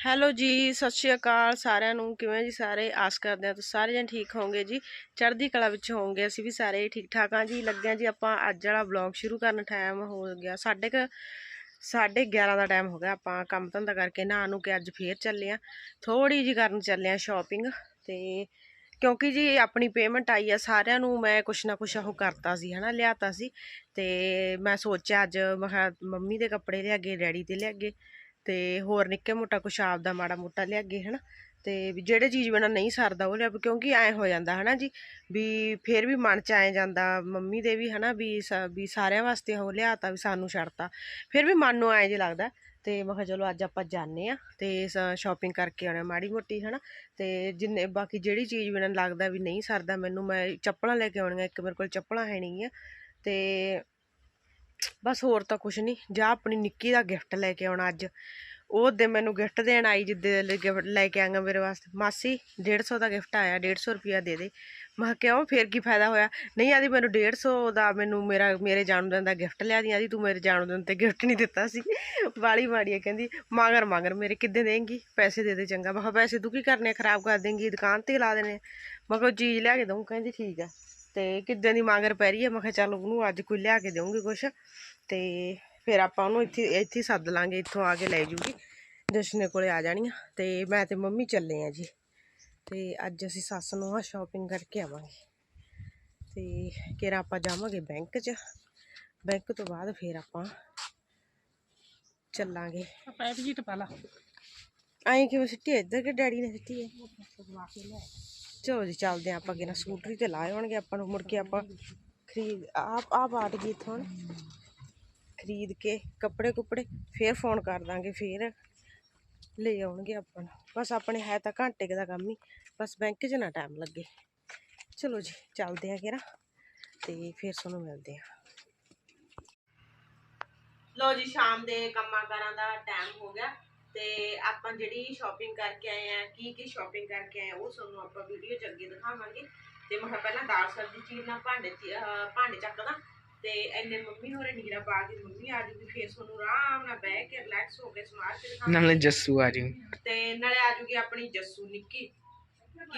Hello ਜੀ, ਸਤਿ ਸ਼੍ਰੀ ਅਕਾਲ ਸਾਰਿਆਂ ਨੂੰ, ਕਿਵੇਂ ਜੀ ਸਾਰੇ? ਆਸ ਕਰਦੇ ਹਾਂ ਤੁਸੀਂ ਸਾਰੇ ਜਣ ਠੀਕ ਹੋਵੋਗੇ ਜੀ। ਚੜ੍ਹਦੀ ਕਲਾ ਵਿੱਚ ਹੋਵੋਗੇ, ਅਸੀਂ ਵੀ ਸਾਰੇ ਠੀਕ ਠਾਕ ਹਾਂ ਜੀ। ਲੱਗਿਆ ਜੀ ਆਪਾਂ ਅੱਜ ਵਾਲਾ ਵਲੌਗ ਸ਼ੁਰੂ ਕਰਨ ਟਾਈਮ ਹੋ ਗਿਆ, ਸਾਢੇ ਕੁ ਸਾਢੇ 11 ਦਾ ਟਾਈਮ ਹੋ ਗਿਆ ਆਪਾਂ ਕੰਮ ਧੰਦਾ ਕਰਕੇ ਨਾ ਨੂੰ ਕੇ ਅੱਜ ਫੇਰ ਚੱਲੇ ਆ ਥੋੜੀ ਜੀ ਕਰਨ ਚੱਲੇ ਆ ਸ਼ਾਪਿੰਗ ਤੇ ਕਿਉਂਕਿ ਜੀ ਆਪਣੀ ਪੇਮੈਂਟ ਆਈ ਆ, ਸਾਰਿਆਂ ਨੂੰ ਮੈਂ ਕੁਛ ਨਾ ਕੁਛ ਉਹ ਕਰਤਾ ਸੀ, ਹਨਾ, ਲਿਆਤਾ ਸੀ ਤੇ ਮੈਂ ਸੋਚਿਆ ਅੱਜ ਮੈਂ ਕਿਹਾ ਮੰਮੀ ਦੇ ਕੱਪੜੇ ਲਿਆ ਗਏ ਡੈਡੀ ਦੇ ਲਿਆਗੇ। ਤੇ ਹੋਰ ਨਿੱਕੇ ਮੋਟਾ ਕੁਛ ਆਪਦਾ ਮਾੜਾ ਮੋਟਾ ਲਿਆਗੇ, ਹਨਾ? ਤੇ ਵੀ ਜਿਹੜੇ ਚੀਜ਼ ਬਿਨਾਂ ਨਹੀਂ ਸਰਦਾ ਉਹ ਲਿਆ ਕਿਉਂਕਿ ਐ ਹੋ ਜਾਂਦਾ, ਹਨਾ ਜੀ? ਵੀ ਫੇਰ ਵੀ ਮਨ ਚ ਆਏ ਜਾਂਦਾ, ਮੰਮੀ ਦੇ ਵੀ, ਹਨਾ, ਵੀ ਸ- ਵੀ ਸਾਰਿਆਂ ਵਾਸਤੇ ਉਹ ਲਿਆਤਾ, ਵੀ ਸਾਨੂੰ ਛੱਡਤਾ। ਫਿਰ ਵੀ ਮਨ ਨੂੰ ਐ ਜੇ ਲੱਗਦਾ, ਤੇ ਮੈਂ ਕਿਹਾ ਚਲੋ ਅੱਜ ਆਪਾਂ ਜਾਣੇ ਆ, ਤੇ ਸ਼ਾਪਿੰਗ ਕਰਕੇ ਆਉਣਾ ਮਾੜੀ ਮੋਟੀ, ਹਨਾ? ਤੇ ਜਿੰਨੇ, ਬਾਕੀ ਜਿਹੜੀ ਚੀਜ਼ ਬਿਨਾਂ ਲੱਗਦਾ ਵੀ ਨਹੀਂ ਸਰਦਾ, ਮੈਨੂੰ ਮੈਂ ਚੱਪਲਾਂ ਲੈ ਕੇ ਆਉਣੀਆਂ, ਇੱਕ ਮੇਰੇ ਕੋਲ ਚੱਪਲਾਂ ਹੈ ਨਹੀਂ ਆ ਤੇ ਬਸ ਹੋਰ ਤਾਂ ਕੁਛ ਨਹੀਂ ਜਾ ਆਪਣੀ ਨਿੱਕੀ ਦਾ ਗਿਫਟ ਲੈ ਕੇ ਆਉਣਾ ਅੱਜ। ਉਹ ਦੇ ਮੈਨੂੰ ਗਿਫਟ ਦੇਣ ਆਈ ਜਿੱਦੇ ਗਿਫਟ ਲੈ ਕੇ ਆਂਗਾ ਮੇਰੇ ਵਾਸਤੇ। ਮਾਸੀ 150 ਦਾ ਗਿਫਟ ਆਇਆ 150 ਰੁਪਿਆ ਦੇ ਦੇ। ਮੈਂ ਕਿਹਾ, ਕਿਉਂ? ਫੇਰ ਕੀ ਫਾਇਦਾ ਹੋਇਆ? ਨਹੀਂ, ਆਦੀ ਮੈਨੂੰ 150 ਦਾ ਮੈਨੂੰ ਮੇਰਾ, ਮੇਰੇ ਜਨਮਦਿਨ ਦਾ ਗਿਫਟ ਲਿਆ ਦੀ। ਆਦੀ, ਤੂੰ ਮੇਰੇ ਜਨਮ ਤੇ ਗਿਫਟ ਨਹੀਂ ਦਿੱਤਾ ਸੀ। ਵਾਲੀ ਮਾੜੀ ਹੈ ਕਹਿੰਦੀ, ਮਾਂਗਰ, ਮਾਗਰ, ਮੇਰੇ ਕਿੱਦਾਂ ਦੇਂਗੀ? ਪੈਸੇ ਦੇ ਦੇ ਚੰਗਾ। ਮੈਂ ਕਿਹਾ, ਪੈਸੇ ਤੂੰ ਕੀ ਕਰਨੇ ਖਰਾਬ ਕਰ ਦੇਂਗੀ, ਦੁਕਾਨ ਤੇ ਲਾ ਦੇਣੇ ਮੈਂ ਕਿਹਾ ਚੀਜ਼ ਲਿਆ ਕੇ ਦਊਂ। ਕਹਿੰਦੀ, ਠੀਕ ਆ। ਤੇ ਕਿੱਦਾਂ ਦੀ ਮਾਂਗਰ ਪੈ ਰਹੀ ਹੈ? ਮੈਂ ਕਿਹਾ ਚੱਲ ਉਹਨੂੰ ਅੱਜ ਕੋਈ ਲਿਆ ਕੇ ਦੇਵਾਂਗੀ ਕੁਛ। ਤੇ ਫਿਰ ਆਪਾਂ ਉਹਨੂੰ ਇੱਥੇ ਇੱਥੇ ਸੱਦ ਲਾਂਗੇ ਇੱਥੋਂ ਆ ਕੇ ਲੈ ਜੂਗੀ। ਜਸ਼ਨੇ ਕੋਲੇ ਆ ਜਾਣੀਆਂ ਤੇ ਮੈਂ ਤੇ ਮੰਮੀ ਚੱਲੇ ਆ ਜੀ। ਤੇ ਅੱਜ ਅਸੀਂ ਸੱਸ ਨੂੰ ਆ ਸ਼ਾਪਿੰਗ ਕਰਕੇ ਆਵਾਂਗੇ। ਤੇ ਕਿਰਾ ਆਪਾਂ ਜਾਵਾਂਗੇ ਬੈਂਕ 'ਚ? ਬੈਂਕ ਤੋਂ ਬਾਅਦ ਫਿਰ ਆਪਾਂ ਚੱਲਾਂਗੇ। ਪੈਟ ਜੀ ਟਪਾ ਲਾ। ਐਂ ਕਿਵੇਂ ਸਿੱਟੀ ਇੱਧਰ ਕਿ ਡੈਡੀ ਨੇ ਸਿੱਟੀ ਹੈ ਚਲੋ ਜੀ, ਚੱਲਦੇ ਆਂ ਆਪਾਂ ਕਿਨਾ ਸਕੂਟਰੀ ਤੇ ਲਾਏ ਹੋਣਗੇ ਆਪਾਂ ਨੂੰ, ਮੁੜ ਕੇ ਆਪਾਂ ਖਰੀਦ, ਆਪ ਆਪ ਆਟ ਗਈ ਇੱਥੋਂ ਖਰੀਦ ਕੇ ਕੱਪੜੇ ਕੁਪੜੇ ਫੇਰ ਫੋਨ ਕਰ ਦਾਂਗੇ, ਫੇਰ ਲੈ ਆਉਣਗੇ ਆਪਾਂ ਨੂੰ। ਬਸ ਆਪਣੇ ਹੈ ਤਾਂ ਘੰਟੇ ਦਾ ਕੰਮ ਹੀ, ਬਸ ਬੈਂਕ 'ਚ ਨਾ ਟਾਈਮ ਲੱਗੇ। ਚਲੋ ਜੀ, ਚੱਲਦੇ ਆਂ ਕਿਰਾ ਤੇ ਫੇਰ ਤੁਹਾਨੂੰ ਮਿਲਦੇ ਆਂ ਲੋ ਜੀ, ਸ਼ਾਮ ਦੇ ਕੰਮਾਂ ਕਾਰਾਂ ਦਾ ਟਾਈਮ ਹੋ ਗਿਆ। ਤੇ ਆਪਾਂ ਜਿਹੜੀ ਸ਼ਾਪਿੰਗ ਕਰਕੇ ਆਏ ਆ ਕੀ ਕੀ ਸ਼ਾਪਿੰਗ ਕਰਕੇ ਆਏ ਉਹ ਤੁਹਾਨੂੰ ਆਪਾਂ ਵੀਡੀਓ ਚ ਅੱਗੇ ਦਿਖਾਵਾਂਗੇ। ਤੇ ਮੈਂ ਪਹਿਲਾਂ ਦਾਲ ਸਬਜ਼ੀ ਚੀਰਨਾ ਭਾਂਡੇ ਚ- ਅਹ ਭਾਂਡੇ ਚੱਕਦਾ ਤੇ ਐਨੇ ਮੰਮੀ ਹੋਰੇ ਨੀਰਾ ਪਾ ਕੇ ਮੰਮੀ ਆ ਜੂਗੀ ਫੇਰ ਤੁਹਾਨੂੰ ਆਰਾਮ ਨਾਲ ਬਹਿ ਕੇ ਰਿਲੈਕਸ ਹੋ ਕੇ ਸਮਾਰ ਕੇ ਦਿਖਾਵਾਂਗੇ। ਨਾਲੇ ਜੱਸੂ ਆ ਜੀ। ਤੇ ਨਾਲੇ ਆ ਜੂਗੀ ਆਪਣੀ ਜੱਸੂ ਨਿੱਕੀ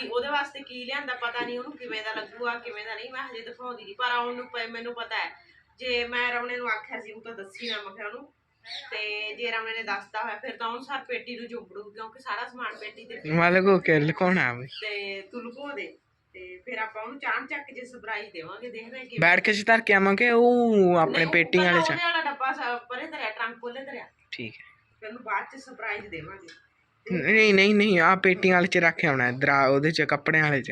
ਕਿ ਉਹਦੇ ਵਾਸਤੇ ਕੀ ਲਿਆਂਦਾ ਪਤਾ ਨਹੀਂ ਉਹਨੂੰ ਕਿਵੇਂ ਦਾ ਲੱਗੂਗਾ ਕਿਵੇਂ ਦਾ ਨਹੀਂ ਮੈਂ ਹਜੇ ਦਿਖਾਉਂਦੀ ਨਹੀਂ ਪਰ ਆਉਣ ਨੂੰ ਪ- ਮੈਨੂੰ ਪਤਾ ਹੈ। ਜੇ ਮੈਂ ਰਮਣੇ ਨੂੰ ਆਖਿਆ ਸੀ ਉਹ ਤਾਂ ਦੱਸੀ ਨਾ ਮੈਂ ਕਿਹਾ ਉਹਨੂੰ। ਤੇ ਜੇ ਰਮਣੇ ਨੇ ਦੱਸਤਾ ਹੋਇਆ ਫਿਰ ਤਾਂ ਉਹਨੂੰ ਸਾਰ ਪੇਟੀ ਨੂੰ ਜੁੰਬੜੂ ਕਿਉਂਕਿ ਸਾਰਾ ਸਮਾਨ ਪੇਟੀ ਤੇ। ਮਾਲਕ ਕੋ ਕੇ ਲਖਾਉਣਾ ਵੇ? ਤੇ ਤੂੰ ਲੁਕੋ ਦੇ ਤੇ ਫਿਰ ਆਪਾਂ ਉਹਨੂੰ ਚਾਣ ਚੱਕ ਜੇ ਸਰਪ੍ਰਾਈਜ਼ ਦੇਵਾਂਗੇ ਦੇਖਦੇ ਹਾਂ ਕਿਵੇਂ ਬੈਠ ਕੇ ਅਸੀਂ ਧਰ ਕੇ ਆਵਾਂਗੇ ਉਹ ਆਪਣੇ ਨਹੀਂ, ਉਹ ਪੇਟੀ ਵਾਲੇ ਚ? ਉਹਦੇ ਵਾਲਾ ਡੱਬਾ ਸਾ- ਪਰੇ ਧਰਿਆ ਟਰੰਕ ਕੋਲੇ ਧਰਿਆ। ਠੀਕ ਹੈ। ਫਿਰ ਉਹਨੂੰ ਬਾਅਦ ਚ ਸਰਪ੍ਰਾਈਜ਼ ਦੇਵਾਂਗੇ। ਨਹੀਂ ਨਹੀਂ ਨਹੀਂ ਆ ਪੇਟੀਆਂ ਵਾਲੇ ਚ ਰੱਖਿਆ ਹੋਣਾ ਦਰਾ ਉਹਦੇ ਚ ਕੱਪੜਿਆਂ ਵਾਲੇ ਚ।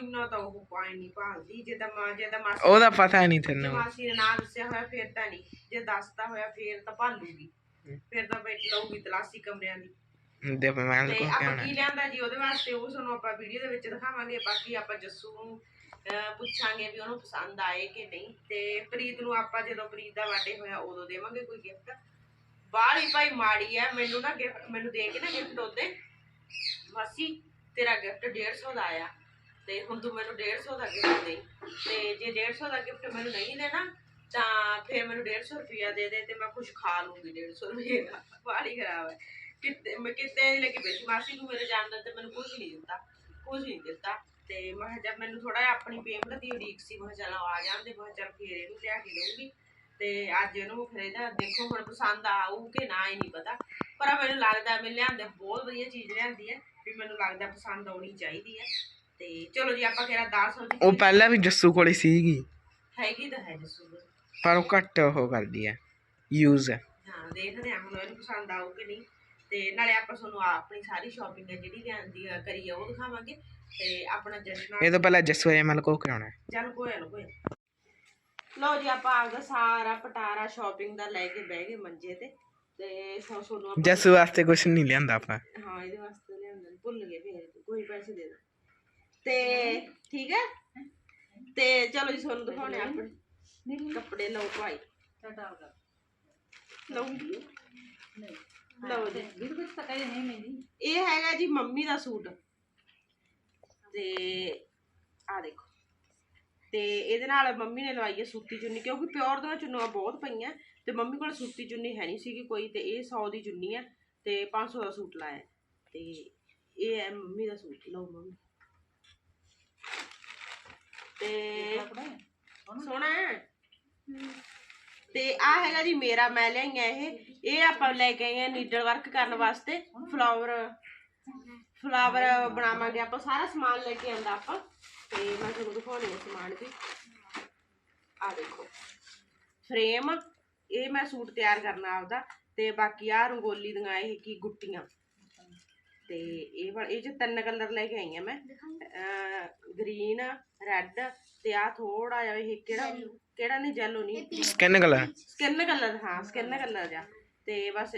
ਇੰਨਾ ਤਾਂ ਉਹ ਪਾਈ ਨਹੀਂ ਭਾਲਦੀ ਜੇ ਤਾਂ ਮਾਂ ਜੇ ਤਾਂ ਮਾਸੀ ਉਹਦਾ ਪਤਾ ਨਹੀਂ ਜੇ ਤੈਨੂੰ ਮਾਸੀ ਨੇ ਨਾ ਦੱਸਿਆ ਹੋਇਆ ਫੇਰ ਤਾਂ ਨਹੀਂ ਜੇ ਦੱਸਤਾ ਹੋਇਆ ਫੇਰ ਤਾਂ ਭਾਲੂਗੀ ਫੇਰ ਤਾਂ ਬੈਠ ਲਊਗੀ ਤਲਾਸੀ ਕਮਰਿਆਂ ਦੀ। ਦੇ ਮਾਲਕ ਤੇ ਕੋ ਆਪਾਂ ਕੀ ਲਿਆਂਦਾ ਜੀ ਉਹਦੇ ਵਾਸਤੇ ਉਹ ਤੁਹਾਨੂੰ ਆਪਾਂ ਵੀਡੀਓ ਦੇ ਵਿੱਚ ਦਿਖਾਵਾਂਗੇ ਬਾਕੀ ਆਪਾਂ ਜੱਸੂ ਨੂੰ ਅਹ, ਪੁੱਛਾਂਗੇ ਵੀ ਉਹਨੂੰ ਪਸੰਦ ਆਏ ਕਿ ਨਹੀਂ। ਤੇ ਪ੍ਰੀਤ ਨੂੰ ਆਪਾਂ ਜਦੋਂ ਪ੍ਰੀਤ ਦਾ ਬਰਥਡੇ ਹੋਇਆ ਉਦੋਂ ਦੇਵਾਂਗੇ ਕੋਈ ਗਿਫਟ ਬਾਹਲੀ ਭਾਈ ਮਾੜੀ ਆ ਮੈਨੂੰ ਨਾ ਗਿਫਟ ਮੈਨੂੰ ਦੇ ਕੇ ਨਾ ਗਿਫਟ ਉਹਦੇ। ਮਾਸੀ ਤੇਰਾ ਗਿਫਟ 150 ਦਾ ਆਇਆ। ਤੇ ਹੁਣ ਤੂੰ ਮੈਨੂੰ 150 ਦਾ ਗਿਫਟ ਦੇ ਤੇ ਜੇ 150 ਦਾ ਗਿਫਟ ਮੈਨੂੰ ਨਹੀਂ ਦੇਣਾ ਤਾਂ ਫਿਰ ਮੈਨੂੰ 150 ਰੁਪਇਆ ਦੇ ਦੇ ਤੇ ਮੈਂ ਕੁਝ ਖਾ ਲੂੰਗੀ 150 ਰੁਪਏ ਦਾ। ਖਰਾਬ ਹੈ। ਕਿਤੇ ਮੈਂ ਕਿਤੇ ਨਹੀਂ ਲੱਗੀ ਬੈਠੀ। ਮਾਸੀ ਨੂੰ ਮੇਰੇ ਜਾਣਦਾ ਤੇ ਮੈਨੂੰ ਕੁਝ ਨਹੀਂ ਦਿੱਤਾ ਕੁਝ ਨਹੀਂ ਦਿੱਤਾ। ਤੇ ਮੈਂ ਜਦ ਮੈਨੂੰ ਥੋੜਾ ਜਿਹਾ ਆਪਣੀ ਪੇਮੈਂਟ ਦੀ ਉਡੀਕ ਸੀ ਮੈਂ ਚਲੋ ਆ ਜਾਂਦੇ ਮੈਂ ਚੱਲ ਫੇਰ ਇਹਨੂੰ ਲਿਆ ਕੇ ਦਊਂਗੀ। ਤੇ ਅੱਜ ਇਹਨੂੰ ਖਰੀਦਾ ਦੇਖੋ ਹੁਣ ਪਸੰਦ ਆਊ ਕਿ ਨਾ ਹੀ ਨਹੀਂ ਪਤਾ। ਪਰ ਮੈਨੂੰ ਲੱਗਦਾ ਮੈਂ ਲਿਆਂਦੇ ਬਹੁਤ ਵਧੀਆ ਚੀਜ਼ ਲਿਆਂਦੀ ਹੈ ਵੀ ਮੈਨੂੰ ਲੱਗਦਾ ਪਸੰਦ ਆਉਣੀ ਚਾਹੀਦੀ ਹੈ। ਤੇ ਚਲੋ ਜੀ ਆਪਾਂ ਕਿਹੜਾ ਦਾਲ ਸਬਜ਼ੀ ਉਹ ਪਹਿਲਾਂ ਵੀ ਜੱਸੂ ਕੋਲੇ ਸੀਗੀ। ਹੈਗੀ ਤਾਂ ਹੈ ਜਸੂ ਪਰ ਉਹ ਘੱਟ ਉਹ ਕਰਦੀ ਹੈ ਯੂਜ਼ ਹਾਂ ਦੇਖਦੇ ਹਾਂ ਹੁਣ ਇਹਨੂੰ ਪਸੰਦ ਆਊ ਕਿ ਨਹੀਂ। ਤੇ ਨਾਲੇ ਆਪਾਂ ਤੁਹਾਨੂੰ ਆਪਣੀ ਸਾਰੀ ਸ਼ਾਪਿੰਗ ਹੈ ਜਿਹੜੀ ਲਿਆਂਦੀ ਆ ਕਰੀ ਆ ਉਹ ਦਿਖਾਵਾਂਗੇ। ਤੇ ਆਪਣਾ ਜਸ਼ਨਾ ਇਹ ਤੋਂ ਪਹਿਲਾਂ ਜੱਸੂ ਇਹ ਮਲ ਕੋ ਕਰਾਉਣਾ ਹੈ। ਚੱਲ ਕੋਈ ਨਾ ਕੋਈ ਲਓ ਜੀ ਆਪਾਂ ਆਪਦਾ ਸਾਰਾ ਪਟਾਰਾ ਸ਼ਾਪਿੰਗ ਦਾ ਲੈ ਕੇ ਬਹਿ ਗਏ ਮੰਜੇ ਤੇ। ਤੇ ਸੋ ਤੁਹਾਨੂੰ ਆਪਾਂ ਜੱਸੂ ਵਾਸਤੇ ਕੁਝ ਨਹੀਂ ਲਿਆਂਦਾ ਆਪਾਂ। ਹਾਂ ਇਹਦੇ ਵਾਸਤੇ ਲਿਆਂਦਾ ਨੀ, ਭੁੱਲ ਗਏ ਫਿਰ ਕੋਈ ਪੈਸੇ ਦੇ ਦੇ। ਤੇ ਠੀਕ ਹੈ? ਤੇ ਚਲੋ ਜੀ ਤੁਹਾਨੂੰ ਦਿਖਾਉਣੇ ਆਪਣੇ ਕੱਪੜੇ ਲਓ ਭਾਈ। ਲਓ ਜੀ। ਇਹ ਹੈਗਾ ਜੀ ਮੰਮੀ ਦਾ ਸੂਟ। ਤੇ ਆ ਦੇਖੋ। ਤੇ ਇਹਦੇ ਨਾਲ ਮੰਮੀ ਨੇ ਲਵਾਈ ਹੈ ਸੂਤੀ ਚੁੰਨੀ ਕਿਉਂਕਿ ਪਿਓਰ ਦੀਆਂ ਚੁੰਨੀਆਂ ਬਹੁਤ ਪਈਆਂ। ਤੇ ਮੰਮੀ ਕੋਲ ਸੂਤੀ ਚੁੰਨੀ ਹੈ ਨਹੀਂ ਸੀਗੀ ਕੋਈ ਤੇ ਇਹ 100 ਦੀ ਚੁੰਨੀ ਹੈ ਤੇ 500 ਦਾ ਸੂਟ ਲਾਇਆ ਤੇ ਇਹ ਹੈ ਮੰਮੀ ਦਾ ਸੂਟ। ਲਓ ਮੰਮੀ। ਤੇ ਸੋਹਣਾ ਹੈ? ਤੇ ਆ ਹੈਗਾ ਜੀ ਮੇਰਾ ਮੈਂ ਲਿਆਈਆਂ ਇਹ। ਇਹ ਆਪਾਂ ਲੈ ਕੇ ਆਏ ਆ ਨੀਡਲ ਵਰਕ ਕਰਨ ਵਾਸਤੇ। ਫਲਾਵਰ ਫਲਾਵਰ ਬਣਾਵਾਂਗੇ ਆਪਾਂ ਸਾਰਾ ਸਮਾਨ ਲੈ ਕੇ ਆਂਦਾ ਆਪਾਂ। ਤੇ ਮੈਂ ਤੁਹਾਨੂੰ ਦਿਖਾਉਣੀ ਹੈ ਸਮਾਨ ਵੀ ਆ ਦੇਖੋ। ਫਰੇਮ ਇਹ ਮੈਂ ਸੂਟ ਤਿਆਰ ਕਰਨਾ ਆਪਦਾ। ਤੇ ਬਾਕੀ ਆ ਰੰਗੋਲੀ ਦੀਆਂ ਇਹ ਕੀ ਗੁੱਟੀਆਂ। ਤੇ ਇਹ ਇਹ ਚ ਤਿੰਨ ਕਲਰ ਲੈ ਕੇ ਆਈ ਆ ਮੈਂ। ਗ੍ਰੀਨ ਰੈੱਡ ਤੇ ਆ ਥੋੜਾ ਜਿਹਾ ਇਹ ਕਿਹੜਾ? ਕਿਹੜਾ ਨਹੀਂ ਜੈਲੋ ਨਹੀਂ ਸਕਿਨ ਕਲਰ ਸਕਿਨ ਕਲਰ ਹਾਂ ਸਕਿਨ ਕਲਰ ਜਾ ਤੇ ਬਸ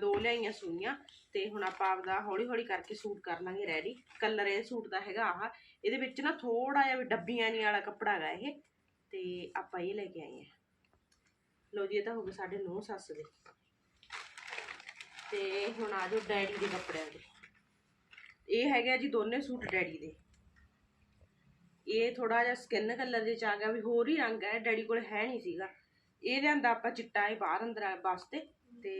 ਦੋ ਲਿਆਈਆਂ ਸੂਈਆਂ। ਤੇ ਹੁਣ ਆਪਾਂ ਆਪਦਾ ਹੌਲੀ ਹੌਲੀ ਕਰਕੇ ਸੂਟ ਕਰ ਲਾਂਗੇ ਰੈਡੀ ਕਲਰ ਇਹ ਸੂਟ ਦਾ ਹੈਗਾ ਆਹ। ਇਹਦੇ ਵਿੱਚ ਨਾ ਥੋੜਾ ਜਿਹਾ ਵੀ ਡੱਬੀਆਂ ਨਹੀਂ ਵਾਲਾ ਕੱਪੜਾ ਹੈਗਾ ਇਹ। ਤੇ ਆਪਾਂ ਇਹ ਲੈ ਕੇ ਆਏ ਆ ਲੋ ਜੀ ਇਹ ਤਾਂ ਹੋ ਗਏ ਸਾਡੇ ਨੌ ਸੱਸ ਦੇ। ਤੇ ਹੁਣ ਆ ਜਾਓ ਡੈਡੀ ਦੇ ਕੱਪੜਿਆਂ ਦੇ। ਇਹ ਹੈਗਾ ਜੀ ਦੋਨੇ ਸੂਟ ਡੈਡੀ ਦੇ। ਇਹ ਥੋੜਾ ਜਿਹਾ ਸਕਿਨ ਕਲਰ ਦੇ ਚ ਆ ਗਿਆ ਵੀ ਹੋਰ ਹੀ ਰੰਗ ਹੈ ਡੈਡੀ ਕੋਲ ਹੈ ਨਹੀਂ ਸੀਗਾ। ਇਹ ਲਿਆਂਦਾ ਆਪਾਂ ਚਿੱਟਾ ਇਹ ਬਾਹਰ ਅੰਦਰ ਆ ਵਾਸਤੇ ਤੇ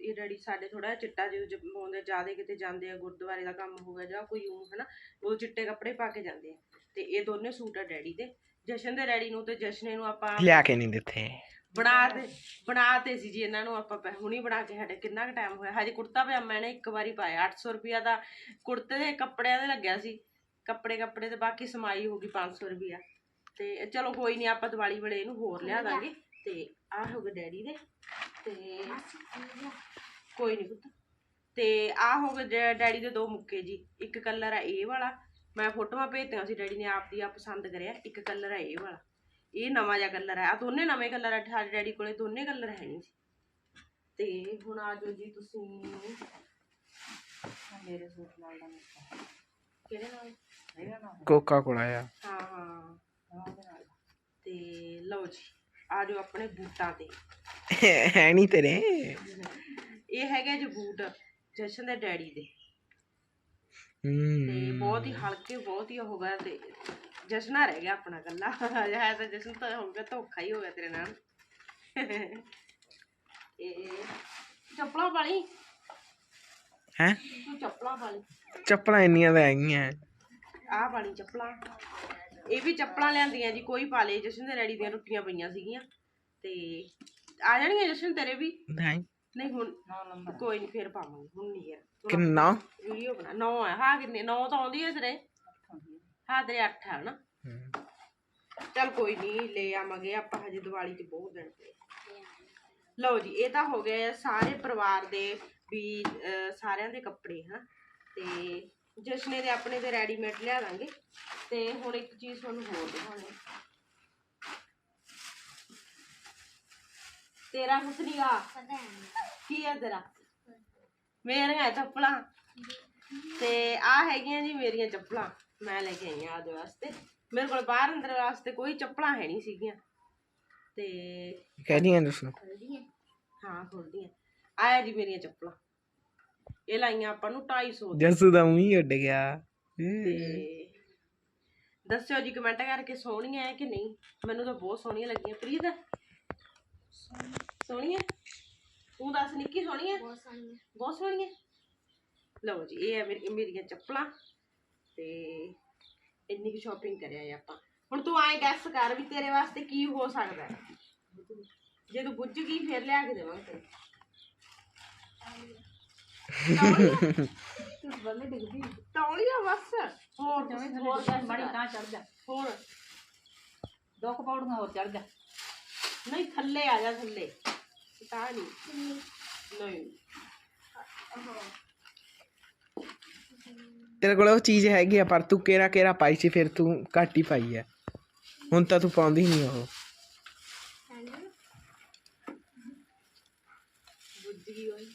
ਇਹ ਡੈਡੀ ਸਾਡੇ ਥੋੜਾ ਜਿਹਾ ਚਿੱਟਾ ਜਿਹੋ ਪਾਉਂਦੇ ਜਿਆਦੇ ਕਿਤੇ ਜਾਂਦੇ ਆ ਗੁਰਦੁਆਰੇ ਦਾ ਕੰਮ ਹੋ ਗਿਆ ਜਾਂ ਕੋਈ ਉਹ ਹਨਾ ਉਹ ਚਿੱਟੇ ਕੱਪੜੇ ਪਾ ਕੇ ਜਾਂਦੇ ਆ। ਤੇ ਇਹ ਦੋਨੇ ਸੂਟ ਆ ਡੈਡੀ ਦੇ ਜਸ਼ਨ ਦੇ ਡੈਡੀ ਨੂੰ ਤੇ ਜਸ਼ਨੇ ਨੂੰ ਆਪਾਂ ਲਿਆ ਕੇ ਨਹੀਂ ਦਿੱਤੇ। ਬਣਾ ਤੇ ਬਣਾ ਤੇ ਸੀ ਜੀ ਇਹਨਾਂ ਨੂੰ ਆਪਾਂ ਪਹਿ- ਹੁਣੀ ਬਣਾ ਕੇ ਹਟੇ ਕਿੰਨਾ ਕੁ ਟਾਈਮ ਹੋਇਆ? ਹਜੇ ਕੁੜਤਾ ਪਜਾਮਾ ਇਹਨੇ ਇੱਕ ਵਾਰੀ ਪਾਇਆ 800 ਰੁਪਿਆ ਦਾ ਕੁੜਤੇ ਦੇ ਕੱਪੜਿਆਂ ਦੇ ਲੱਗਿਆ ਸੀ। ਕੱਪੜੇ ਕੱਪੜੇ ਤੇ ਬਾਕੀ ਸਮਾਈ ਹੋ ਗਈ 500 ਰੁਪਿਆ ਤੇ ਚਲੋ ਕੋਈ ਨਹੀਂ ਆਪਾਂ ਦੀਵਾਲੀ ਵੇਲੇ ਇਹਨੂੰ ਹੋਰ ਲਿਆ ਦਾਂਗੇ। ਤੇ ਆਹ ਹੋ ਗਏ ਡੈਡੀ ਦੇ। ਤੇ ਕੋਈ ਨਹੀਂ ਪੁੱਤ। ਤੇ ਆਹ ਹੋ ਗਏ ਡੈਡੀ ਦੇ ਦੋ ਮੁੱਕੇ ਜੀ। ਇੱਕ ਕਲਰ ਆ ਇਹ ਵਾਲਾ। ਮੈਂ ਫੋਟੋਆਂ ਭੇਜਤੀਆਂ ਸੀ ਡੈਡੀ ਨੇ ਆਪ ਦੀ ਆ ਪਸੰਦ ਕਰਿਆ। ਇੱਕ ਕਲਰ ਆ ਇਹ ਵਾਲਾ। ਇਹ ਨਵਾਂ ਜਿਹਾ ਕਲਰ ਹੈ ਆ ਦੋਨੇ ਨਵੇਂ ਕਲਰ ਆ ਸਾਡੇ ਡੈਡੀ ਕੋਲੇ ਦੋਨੇ ਕਲਰ ਹੈ ਨਹੀਂ ਸੀ। ਤੇ ਹੁਣ ਆ ਜਾਓ ਜੀ ਤੁਸੀਂ। ਮੇਰੇ ਸੂਟ ਨਾਲ ਦਾ ਮਿਲਦਾ ਕਿਹੜੇ ਨਾਲ? ਹੈਗਾ ਕੋਕਾ ਕੋਲਾ ਆ। ਹਾਂ ਹਾਂ। ਤੇ ਲਓ ਜੀ ਆ ਜਾਓ ਆਪਣੇ ਬੂਟਾਂ ਤੇ। ਹੈ ਨਹੀਂ ਤੇਰੇ। ਇਹ ਹੈਗੇ ਜੀ ਬੂਟ ਜਸ਼ਨ ਦੇ ਡੈਡੀ ਦੇ। ਤੇ ਹੂੰ। ਬਹੁਤ ਹੀ ਹਲਕੇ ਬਹੁਤ ਹੀ ਹੋ ਗਿਆ ਤੇ ਜਸ਼ਨਾ ਰਹਿ ਗਿਆ ਆਪਣਾ ਕੱਲਾ ਹੈ ਤਾਂ ਜਸ਼ਨ ਤਾਂ ਹੋ ਗਿਆ ਧੋਖਾ ਹੀ ਹੋ ਗਿਆ ਤੇਰੇ ਨਾਲ। ਇਹ ਚੱਪਲਾਂ ਵਾਲੀ। ਹੈ? ਤੂੰ ਚੱਪਲਾਂ ਵਾਲੀ। ਚੱਪਲਾਂ ਇੰਨੀਆਂ ਤਾਂ ਹੈਗੀਆਂ। ਆਹ ਵਾਲੀ ਚੱਪਲਾਂ। ਇਹ ਵੀ ਚੱਪਲਾਂ ਲਿਆਂਦੀਆਂ ਜੀ ਕੋਈ ਪਾ ਲੇ ਜਸ਼ਨ ਦੇ ਰੈਡੀ ਦੀਆਂ ਟੁੱਟੀਆਂ ਪਈਆਂ ਸੀਗੀਆਂ। ਤੇ ਆ ਜਾਣਗੀਆਂ ਜਸ਼ਨ ਤੇਰੇ ਵੀ? ਨਹੀਂ। ਨਹੀਂ ਹੁਣ ਕੋਈ ਨਹੀਂ ਫੇਰ ਪਾਵਾਂਗੇ। ਹੁਣ ਨਹੀਂ ਯਾਰ। ਕਿੰਨਾ? ਵੀਡੀਓ ਬਣਾ 9 ਹੈ ਹਾਂ ਕਿੰਨੇ? 9 ਤਾਂ ਆਉਂਦੀ ਹੈ ਤੇਰੇ? ਹਾਂ ਤੇਰੇ 8 ਹੈ ਨਾ। ਚੱਲ ਕੋਈ ਨਹੀਂ ਲੈ ਆਵਾਂਗੇ ਆਪਾਂ ਹਜੇ ਦੀਵਾਲੀ 'ਚ ਬਹੁਤ ਦਿਨ ਪਏ ਲਓ ਜੀ ਇਹ ਤਾਂ ਹੋ ਗਏ ਸਾਰੇ ਪਰਿਵਾਰ ਦੇ ਵੀ ਸਾਰਿਆਂ ਦੇ ਕੱਪੜੇ ਹਾਂ। ਤੇ ਜਸ਼ਨੇ ਦੇ ਆਪਣੇ ਦੇ ਰੈਡੀਮੇਡ ਲਿਆ ਦਾਂਗੇ ਤੇ ਹੁਣ ਇੱਕ ਚੀਜ਼ ਤੁਹਾਨੂੰ ਹੋਰ ਦਿਖਾਉਣੀ। ਤੇਰਾ ਗਾ ਕੀ ਹੈ ਤੇਰਾ? ਮੇਰੀਆਂ ਚੱਪਲਾਂ। ਤੇ ਆ ਹੈਗੀਆਂ ਜੀ ਮੇਰੀਆਂ ਚੱਪਲਾਂ। ਮੈਂ ਲੈ ਕੇ ਆਈ ਆ ਆਦੇ ਵਾਸਤੇ। ਮੇਰੇ ਕੋਲ ਬਾਹਰ ਅੰਦਰ ਵਾਸਤੇ ਕੋਈ ਚੱਪਲਾਂ ਹੈ ਨਹੀਂ ਸੀਗੀਆਂ। ਤੇ ਕਹਿ ਦੱਸੋ ਹਾਂ। ਖੋਲਦੀਆਂ ਆਇਆ ਜੀ ਮੇਰੀਆਂ ਚੱਪਲਾਂ। ਇਹ ਲਾਈਆਂ ਆਪਾਂ ਨੂੰ 250 ਦੀ ਜਸੂ ਦਾ ਮੂੰਹ ਹੀ ਉੱਡ ਗਿਆ। ਤੇ ਦੱਸਿਓ ਜੀ ਕਮੈਂਟ ਕਰਕੇ ਸੋਹਣੀਆਂ ਹੈ ਕਿ ਨਹੀਂ? ਮੈਨੂੰ ਤਾਂ ਬਹੁਤ ਸੋਹਣੀਆਂ ਲੱਗੀਆਂ। ਪ੍ਰੀਤ ਸੋਹਣੀਆਂ? ਤੂੰ ਦੱਸ ਨਿੱਕੀ ਸੋਹਣੀ ਹੈ ਬਹੁਤ ਸੋਹਣੀਆਂ? ਲਓ ਜੀ ਇਹ ਹੈ ਮੇਰੀ ਮੇਰੀਆਂ ਚੱਪਲਾਂ। ਤੇ ਇੰਨੀ ਕੁ ਸ਼ਾਪਿੰਗ ਕਰਿਆ ਹੈ ਆਪਾਂ। ਹੁਣ ਤੂੰ ਐਂ ਗੈਸ ਕਰ ਵੀ ਤੇਰੇ ਵਾਸਤੇ ਕੀ ਹੋ ਸਕਦਾ। ਜੇ ਤੂੰ ਬੁੱਝ ਗਈ ਫਿਰ ਲਿਆ ਕੇ ਦੇਵਾਂਗੇ ਤੈਨੂੰ। ਤੌਲੀਆ ਬਸ। ਹੋਰ ਤੁਸੀਂ ਹੋਰ guess ਬੜੀ ਕਰ। ਤਾਂ ਚੜ ਜਾ। ਹੋਰ। ਦੋ ਕੁ ਪੌੜੀਆਂ ਹੋਰ ਚੜ ਜਾ। ਨਹੀਂ ਥੱਲੇ ਆ ਜਾ ਥੱਲੇ। ਤਾਂ ਨਹੀਂ। ਨਹੀਂ। ਤੇਰੇ ਕੋਲ ਉਹ ਚੀਜ਼ ਹੈਗੀ ਆ ਪਰ ਤੂੰ ਕਿਹੜਾ ਕਿਹੜਾ ਪਾਈ ਸੀ ਫਿਰ ਤੂੰ ਘੱਟ ਹੀ ਪਾਈ ਹੈ ਹੁਣ ਤਾਂ ਤੂੰ ਪਾਉਂਦੀ ਨਹੀਂ ਉਹ ਬੁੱਝ ਗਈ ਹੋਈ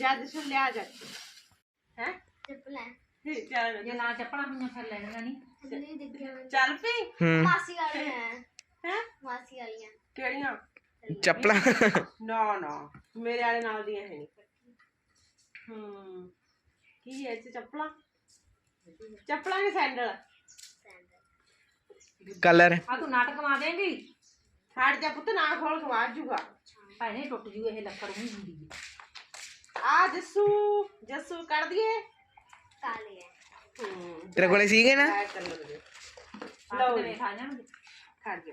ਜਦ ਸੁਣ ਲਿਆ ਜਾ ਹੈ ਚੱਲ ਜੇ ਨਾ ਚੱਪਲਾਂ ਹੋਈਆਂ ਫਿਰ ਲੈਣੀਆਂ ਨਹੀਂ ਚੱਲ ਪਈ ਹੂੰ ਮਾਸੀ ਵਾਲੀਆਂ ਹੈ ਮਾਸੀ ਵਾਲੀਆਂ ਕਿਹੜੀਆਂ ਚੱਪਲਾਂ ਨਾ ਨਾ ਮੇਰੇ ਵਾਲੇ ਨਾਲ ਦੀਆਂ ਹੈ ਨਹੀਂ ਹੂੰ ਕੀ ਹੈ ਇਹ 'ਚ ਚੱਪਲਾਂ ਚੱਪਲਾਂ ਕਿ ਸੈਂਡਲ ਕਲਰ ਆ ਤੂੰ ਨਾਟਕ ਮਾ ਦੇਂਗੀ ਹਟ ਜਾ ਪੁੱਤ ਨਾ ਖੋਲ ਖਵਾ ਜੂਗਾ ਭੈਣੇ ਟੁੱਟ ਜੂ ਇਹ ਲੱਕੜ ਵੀ ਹੁੰਦੀ ਹੈ ਆ ਜੱਸੂ ਜੱਸੂ ਕਰ ਦਈਏ ਹੂੰ ਤੇਰੇ ਕੋਲੇ ਸੀਗੇ ਨਾ ਬਲੈਕ ਕਲਰ ਦੇ ਲਓ ਜੀ ਖਾ ਜਾਣਗੇ ਖੜ ਜਾ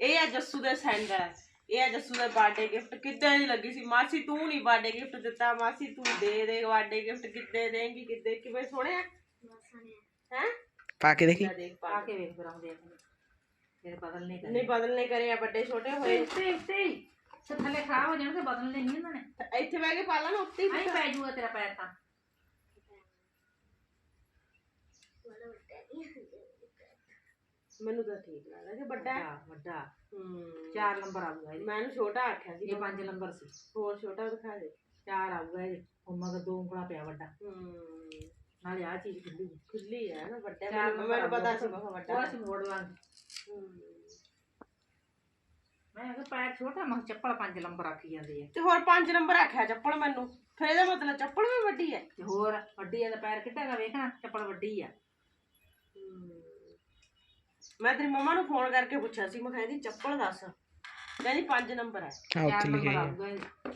ਇਹ ਆ ਜੱਸੂ ਦੇ ਸੈਂਡਲ ਇਹ ਆ ਜੱਸੂ ਦਾ ਬਰਥਡੇ ਗਿਫਟ ਕਿੱਦਾਂ ਦੀ ਲੱਗੀ ਸੀ ਮਾਸੀ ਤੂੰ ਨਹੀਂ ਬਰਥਡੇ ਗਿਫਟ ਦਿੱਤਾ ਮਾਸੀ ਤੂੰ ਦੇ ਦੇ ਬਰਥਡੇ ਗਿਫਟ ਕਿੱਦੇ ਦੇਂਗੀ ਕਿੱਦੇ ਕਿਵੇਂ ਸੋਹਣੇ ਆ ਹੈ ਪਾ ਕੇ ਦੇਖੀ ਦੇਖ ਆ ਪਾ ਕੇ ਵੇਖ ਬਰਾਂ ਦੇ ਫਿਰ ਬਦਲ ਨਹੀਂ ਨਹੀਂ ਬਦਲਨੇ ਕਰੇ ਆ ਵੱਡੇ ਛੋਟੇ ਹੋਏ ਉੱਤੇ ਉੱਤੇ ਸੇ ਥੱਲੇ ਖਰਾਬ ਹੋ ਜਾਣਗੇ ਬਦਲਣੇ ਨਹੀਂ ਇਹਨਾਂ ਨੇ। ਇੱਥੇ ਬਹਿ ਕੇ ਪਾ ਲਾ ਨਾ ਉੱਤੇ ਹੀ ਆਈ ਪੈ ਜੂਗਾ ਤੇਰਾ ਪੈਰ ਤਾਂ। ਮੈਨੂੰ ਤਾਂ ਠੀਕ ਲੱਗਦਾ ਕਿ ਵੱਡਾ ਹੈ। ਵੱਡਾ ਵੱਡਾ। ਹੂੰ। ਚਾਰ ਨੰਬਰ ਆਊਗਾ ਇਹਦੇ। ਮੈਨੂੰ ਛੋਟਾ ਆਖਿਆ ਸੀ। ਇਹ ਪੰਜ ਨੰਬਰ ਸੀ। ਹੋਰ ਛੋਟਾ ਦਿਖਾ ਦੇ। ਚਾਰ ਆਊਗਾ ਇਹਦੇ। ਹੁਣ ਮਗਰ ਦੋ ਉਂਗਲਾਂ ਪਿਆ ਵੱਡਾ। ਹੂੰ। ਨਾਲੇ ਆ ਚੀਜ਼ ਖੁੱਲੀ ਖੁੱਲੀ ਹੈ ਨਾ ਵੱਡਾ ਮੈਨੂੰ ਮੈਨੂੰ ਪਤਾ ਸੀ ਬਹੁਤ ਵੱਡਾ ਉਹ ਅਸੀਂ ਮੋੜ ਲਾਂਗੇ। ਹੂੰ। ਮੈਂ ਕਿਹਾ ਪੈਰ ਛੋਟਾ ਮੈਂ ਕਿਹਾ ਚੱਪਲ ਪੰਜ ਨੰਬਰ ਆਖੀ ਜਾਂਦੀ ਹੈ। ਤੇ ਹੋਰ 5 ਨੰਬਰ ਆਖਿਆ ਚੱਪਲ ਮੈਨੂੰ। ਫਿਰ ਇਹਦਾ ਮਤਲਬ ਚੱਪਲ ਵੀ ਵੱਡੀ ਹੈ। ਤੇ ਹੋਰ ਵੱਡੀ ਆ ਤਾਂ ਪੈਰ ਕਿੱਡਾ ਗਾ ਵੇਖਣਾ ਚੱਪਲ ਵੱਡੀ ਆ। ਮੈਂ ਤੇਰੀ ਮੰਮਾ ਨੂੰ ਫੋਨ ਕਰਕੇ ਪੁੱਛਿਆ ਸੀ ਮੈਂ ਕਿਹਾ ਇਹਦੀ ਚੱਪਲ ਦੱਸ। ਕਹਿੰਦੀ 5 ਨੰਬਰ ਹੈ। ਆ ਚਾਰ ਉੱਥੇ ਨੰਬਰ ਲਿਖਿਆ ਆਊਗਾ ਇਹਦੇ।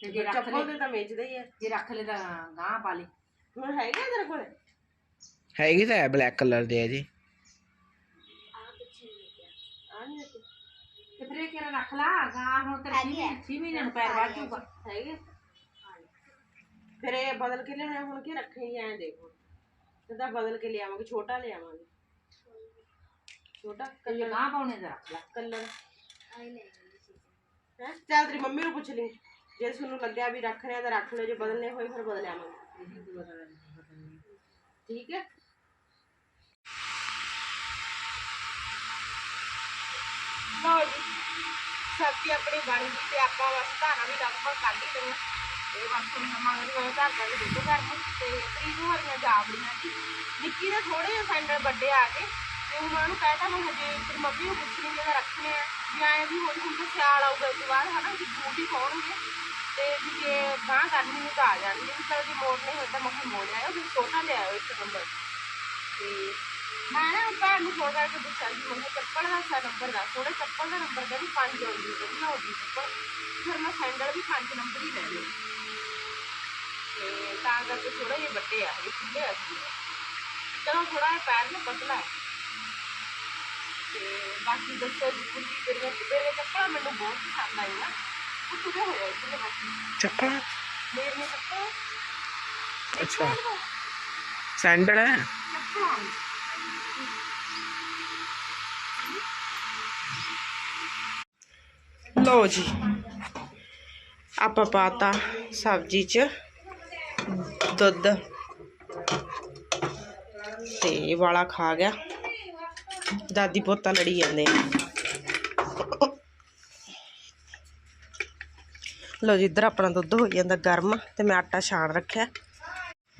ਤੇ ਜੇ ਰੱਖ ਚੱਪਲ ਲੈ ਤੇ ਤਾਂ ਵੇਚਦੇ ਹੀ ਹੈ। ਜੇ ਰੱਖ ਲੈ ਤਾਂ ਗਾਂ ਪਾ ਲਈ। ਹੁਣ ਹੈਗਾ ਤੇਰੇ ਕੋਲ? ਹੈਗੀ ਤਾਂ ਹੈ ਬਲੈਕ ਕਲਰ ਦੇ ਆ ਜੀ ਆ ਨਹੀਂ ਰੱਖੀ ਤੇ ਫਿਰ ਇਹ ਕਿਹੜਾ ਰੱਖ ਲਾ ਗਾਂ ਹੁਣ ਤੇ 6 ਮਹੀਨੇ ਨੂੰ ਪੈਰ ਵੱਢ ਜੂਗਾ। ਹੈਗੇ ਫਿਰ ਇਹ ਬਦਲ ਕੇ ਲਿਆਉਣੇ ਹੁਣ ਕੀ ਰੱਖੇ ਹੀ ਐਂ ਦੇਖ ਹੁਣ। ਤੇ ਤਾਂ ਬਦਲ ਕੇ ਲਿਆਵਾਂਗੇ ਛੋਟਾ ਲਿਆਵਾਂਗੇ। ਛੋਟਾ ਤੇ ਜੇ ਗਾਂ ਪਾਉਣੇ ਤਾਂ ਰੱਖ ਲਾ। ਕਲਰ। ਹੈ? ਚੱਲ ਤੇਰੀ ਮੰਮੀ ਨੂੰ ਪੁੱਛ ਲਈ। ਜੇ ਤੁਹਾਨੂੰ ਲੱਗਿਆ ਵੀ ਰੱਖ ਰਿਆ ਤਾਂ ਰੱਖ ਲਿਓ ਜੇ ਬਦਲਨੇ ਹੋਏ ਫਿਰ ਬਦਲ ਆਵਾਂਗੇ। ਠੀਕ ਹੈ ਸਬਜ਼ੀ ਆਪਣੀ ਬਣ ਗਈ ਤੇ ਆਪਾਂ ਬਸ ਧਾਰਾਂ ਵੀ ਲਗਭਗ ਕੱਢ ਹੀ ਲਈਆਂ ਇਹ ਬਸ ਹੁਣ ਸਮਾਂ ਨੂੰ ਮੈਂ ਧਰ ਦਾਂਗੇ ਦੁੱਧ ਕਰਨ ਤੇ ਪ੍ਰੀਤੂ ਹਰੀਆਂ ਜਾਵੜੀਆਂ ਸੀ ਨਿੱਕੀ ਦੇ ਥੋੜੇ ਜਿਹੇ ਸੈਂਡਲ ਵੱਡੇ ਆ ਗਏ। ਤੇ ਹੁਣ ਮੈਂ ਉਹਨੂੰ ਕਹਿਤਾ ਮੈਂ ਹਜੇ ਫਿਰ ਮੰਮੀ ਨੂੰ ਪੁੱਛਣੀ ਜਗ੍ਹਾ ਮੈਂ ਰੱਖਣੇ ਆ। ਵੀ ਆਏ ਵੀ ਹੁਣ ਹੁਣ ਤਾਂ ਸਿਆਲ ਆਊਗਾ ਇਸ ਤੋਂ ਬਾਅਦ, ਹਨਾ, ਵੀ ਬੂਟ ਹੀ ਪਾਉਣਗੇ। ਤੇ ਵੀ ਜੇ ਗਾਂ ਕਰਨੀ ਨੂੰ ਤਾਂ ਆ ਜਾਣਗੇ। ਵੀ ਚਲ ਜੇ ਮੋੜ ਨਹੀਂ ਹੋਇਆ ਤਾਂ ਮੈਂ ਮੋੜ ਆਇਓ ਵੀ ਛੋਟਾ ਲਿਆਇਓ ਇੱਕ ਨੰਬਰ। ਤੇ ਮੈਂ ਨਾ ਭੈਣ ਨੂੰ ਫੋਨ ਕਰਕੇ ਪੁੱਛਿਆ ਸੀ ਮੈਂ ਕਿਹਾ ਚੱਪਲ ਦਾ ਸਾ ਨੰਬਰ ਦੱਸ ਉਹਨੇ ਚੱਪਲ ਦਾ ਨੰਬਰ ਕਹਿੰਦੀ ਪੰਜ ਆਉਂਦੀ ਹੈ ਕਹਿੰਦੀ ਆਉਂਦੀ ਚੱਪਲ। ਫਿਰ ਮੈਂ ਸੈਂਡਲ ਵੀ ਪੰਜ ਨੰਬਰ ਹੀ ਲੈ ਲਏ। ਤੇ ਤਾਂ ਕਰਕੇ ਥੋੜਾ ਜਿਹਾ ਵੱਡੇ ਆ ਇਹ ਖੁੱਲੇ ਆ ਸੀ। ਚਲੋ ਥੋੜਾ ਜਿਹਾ ਪੈਰ ਨੂੰ ਪਤਲਾ ਹੈ। ਤੇ ਬਾਕੀ ਦੱਸੋ ਜੀ ਕੁੰਡੀ ਤੇਰੀਆਂ ਤੇਰੀਆਂ ਚੱਪਲਾਂ ਮੈਨੂੰ ਬਹੁਤ ਪਸੰਦ ਆਈਆਂ ਉਹ ਤੁਰੇ ਹੋਇਆ ਇਸਲੇ ਬਾਕੀ ਚੱਪਲਾਂ? ਮੇਰੀਆਂ ਚੱਪਲਾਂ। ਅੱਛਾ। ਸੈਂਡਲ ਹੈ? ਚੱਪਲਾਂ ਲਓ ਜੀ, ਆਪਾਂ ਪਾਤਾ ਸਬਜ਼ੀ ਚ ਦੁੱਧ। ਤੇ ਵਾਲਾ ਖਾ ਗਿਆ। ਦਾਦੀ ਪੋਤਾ ਲੜੀ ਜਾਂਦੇ ਲਓ ਜੀ, ਇੱਧਰ ਆਪਣਾ ਦੁੱਧ ਹੋ ਜਾਂਦਾ ਗਰਮ ਤੇ ਮੈਂ ਆਟਾ ਛਾਣ ਰੱਖਿਆ।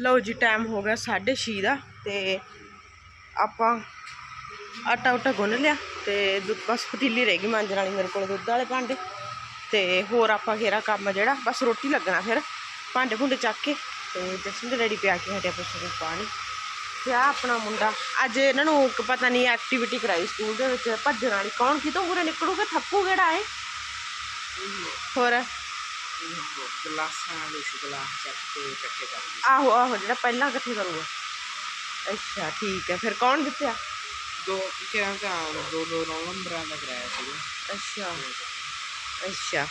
ਲਓ ਜੀ ਟਾਈਮ ਹੋ ਗਿਆ 6:30 ਦਾ ਤੇ ਆਪਾਂ ਆਟਾ ਉਟਾ ਗੁੰਨ ਲਿਆ ਤੇ ਦੁੱਧ ਬਸ ਪਤੀਲੀ ਰਹਿ ਗਈ ਮਾਂਜਣ ਵਾਲੀ ਮੇਰੇ ਕੋਲ ਦੁੱਧ ਵਾਲੇ ਭਾਂਡੇ। ਤੇ ਹੋਰ ਆਪਾਂ ਫੇਰਾ ਕੰਮ ਜਿਹੜਾ ਬਸ ਰੋਟੀ ਲੱਗਣਾ ਫਿਰ ਭਾਂਡੇ ਭੁੰਡੇ ਚੱਕ ਕੇ ਤੇ ਜਸਨ ਦੇ ਰੈਡੀ ਪਿਆ ਕੇ ਹਟਿਆ ਪੁੱਛ ਪਾਣੀ। ਤੇ ਆਹ ਆਪਣਾ ਮੁੰਡਾ। ਅੱਜ ਇਹਨਾਂ ਨੂੰ ਇੱਕ ਪਤਾ ਨਹੀਂ ਐਕਟੀਵਿਟੀ ਕਰਾਈ ਸਕੂਲ ਦੇ ਵਿੱਚ ਭੱਜਣ ਵਾਲੀ। ਕੌਣ ਕਿਤੋਂ ਪੂਰੇ ਨਿਕਲੂਗਾ ਥੱਪੂ ਕਿਹੜਾ ਏ? ਹੋਰ? ਗਲਾਸਾਂ ਵਾਲੇ ਸੀ ਗਲਾਸ ਚੱਕ ਕੇ ਇਕੱਠੇ ਕਰ ਆਹੋ ਆਹੋ ਜਿਹੜਾ ਪਹਿਲਾਂ ਇਕੱਠੇ ਕਰੂਗਾ। ਅੱਛਾ ਠੀਕ ਹੈ। ਫਿਰ ਕੌਣ ਜਿੱਤਿਆ? ਦੋ ਕਿਹੜਾ ਤਾਂ ਦੋ ਦੋ ਨੰਬਰਾਂ ਦਾ ਕਰਾਇਆ ਸੀ ਅੱਛਾ। ਅੱਛਾ।